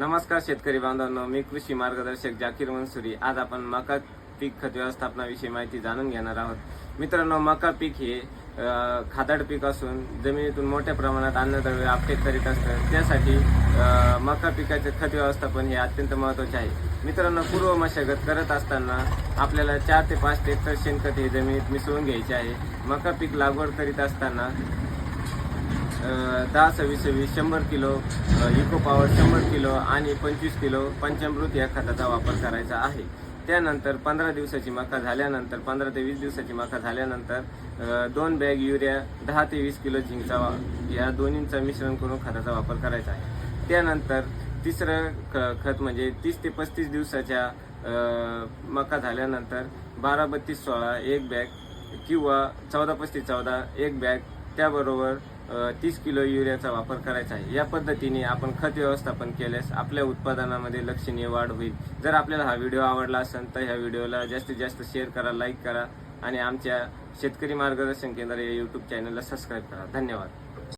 नमस्कार शेतकरी बांधवांनो मी कृषी मार्गदर्शक जाकीर मनसुरी. आज आपण मका पीक खत व्यवस्थापनाविषयी माहिती जाणून घेणार आहोत. मित्रांनो मका पीक हे अ, खादाड पीक असून जमिनीतून मोठ्या प्रमाणात अन्नद्रव्य आपटेक करीत असतं. त्यासाठी मका पिकाचे खत व्यवस्थापन हे अत्यंत महत्त्वाचे आहे. मित्रांनो पूर्व मशागत करत असताना आपल्याला चार ते पाच हेक्टर शेणखत हे जमिनीत मिसळून घ्यायचे आहे. मका पीक लागवड करीत असताना दहा सव्वीस सव्वीस शंभर किलो इको पॉवर शंभर किलो आणि पंचवीस किलो पंचामृत या खताचा वापर करायचा आहे. त्यानंतर पंधरा दिवसाची मका झाल्यानंतर पंधरा ते वीस दिवसाची मका झाल्यानंतर दोन बॅग युरिया दहा ते वीस किलो झिंकचा वा- या दोन्हींचा मिश्रण करून खताचा वापर करायचा आहे. त्यानंतर तिसरं ख खत म्हणजे तीस ते पस्तीस दिवसाच्या मका झाल्यानंतर बारा बत्तीस सोळा एक बॅग किंवा चौदा पस्तीस चौदा एक बॅग त्याबरोबर तीस किलो युरियाचा वापर करायचा आहे. या पद्धतीने आपण खत व्यवस्थापन केल्यास आपल्या उत्पादनामध्ये लक्षणीय वाढ होईल. जर आपल्याला हा व्हिडिओ आवडला असेल तर ह्या व्हिडिओला जास्तीत जास्त शेअर करा लाईक करा आणि आमच्या शेतकरी मार्गदर्शन केंद्र या यूट्यूब चॅनलला सबस्क्राईब करा. धन्यवाद.